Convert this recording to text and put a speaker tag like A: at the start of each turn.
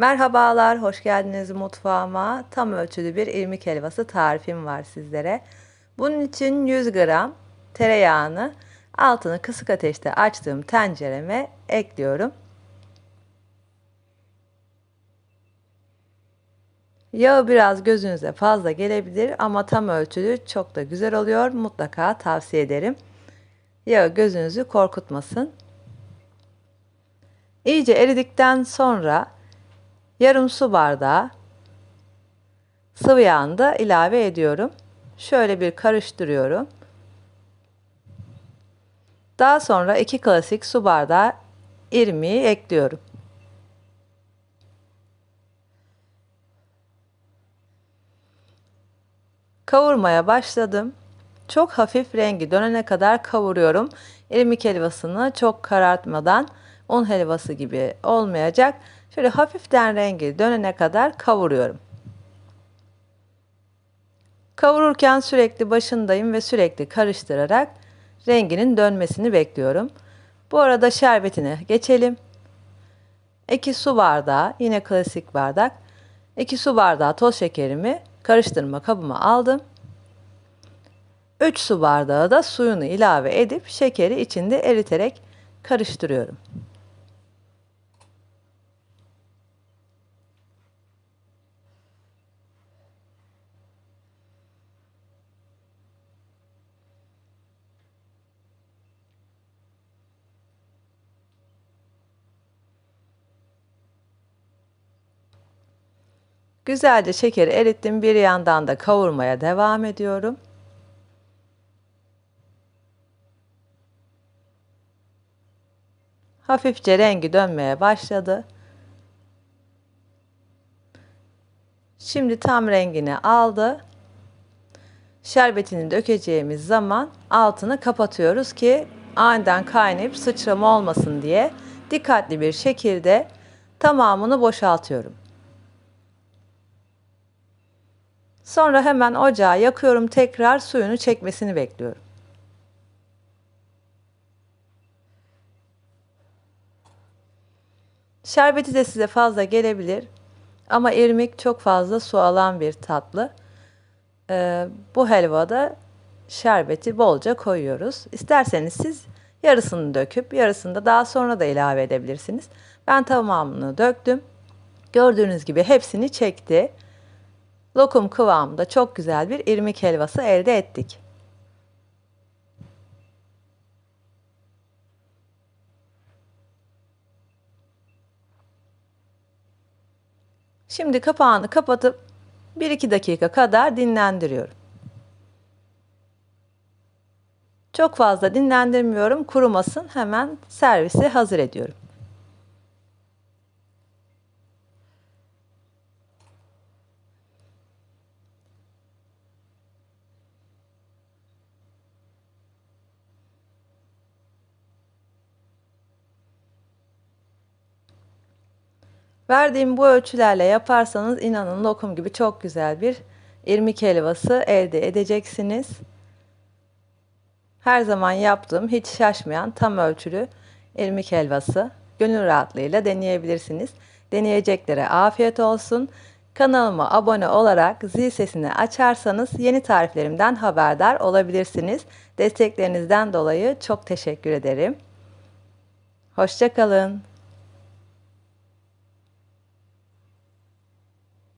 A: Merhabalar, hoş geldiniz mutfağıma. Tam ölçülü bir irmik helvası tarifim var sizlere. Bunun için 100 gram tereyağını altını kısık ateşte açtığım tencereme ekliyorum. Yağı biraz gözünüze fazla gelebilir ama tam ölçülü çok da güzel oluyor. Mutlaka tavsiye ederim. Yağı gözünüzü korkutmasın. İyice eridikten sonra yarım su bardağı sıvı yağını da ilave ediyorum. Şöyle bir karıştırıyorum. Daha sonra 2 klasik su bardağı irmiği ekliyorum. Kavurmaya başladım. Çok hafif rengi dönene kadar kavuruyorum. İrmik helvasını çok karartmadan un helvası gibi olmayacak. Şöyle hafiften rengi dönene kadar kavuruyorum. Kavururken sürekli başındayım ve sürekli karıştırarak renginin dönmesini bekliyorum. Bu arada şerbetine geçelim. 2 su bardağı, yine klasik bardak, 2 su bardağı toz şekerimi karıştırma kabıma aldım. 3 su bardağı da suyunu ilave edip şekeri içinde eriterek karıştırıyorum. Güzelce şekeri erittim. Bir yandan da kavurmaya devam ediyorum. Hafifçe rengi dönmeye başladı. Şimdi tam rengini aldı. Şerbetini dökeceğimiz zaman altını kapatıyoruz ki aniden kaynayıp sıçrama olmasın diye dikkatli bir şekilde tamamını boşaltıyorum. Sonra hemen ocağı yakıyorum. Tekrar suyunu çekmesini bekliyorum. Şerbeti de size fazla gelebilir. Ama irmik çok fazla su alan bir tatlı. Ee, bu helvada şerbeti bolca koyuyoruz. İsterseniz siz yarısını döküp yarısını da daha sonra da ilave edebilirsiniz. Ben tamamını döktüm. Gördüğünüz gibi hepsini çekti lokum kıvamında çok güzel bir irmik helvası elde ettik. Şimdi kapağını kapatıp 1-2 dakika kadar dinlendiriyorum. Çok fazla dinlendirmiyorum, kurumasın. Hemen servise hazır ediyorum. Verdiğim bu ölçülerle yaparsanız inanın lokum gibi çok güzel bir irmik helvası elde edeceksiniz. Her zaman yaptığım hiç şaşmayan tam ölçülü irmik helvası gönül rahatlığıyla deneyebilirsiniz. Deneyeceklere afiyet olsun. Kanalıma abone olarak zil sesini açarsanız yeni tariflerimden haberdar olabilirsiniz. Desteklerinizden dolayı çok teşekkür ederim. Hoşçakalın.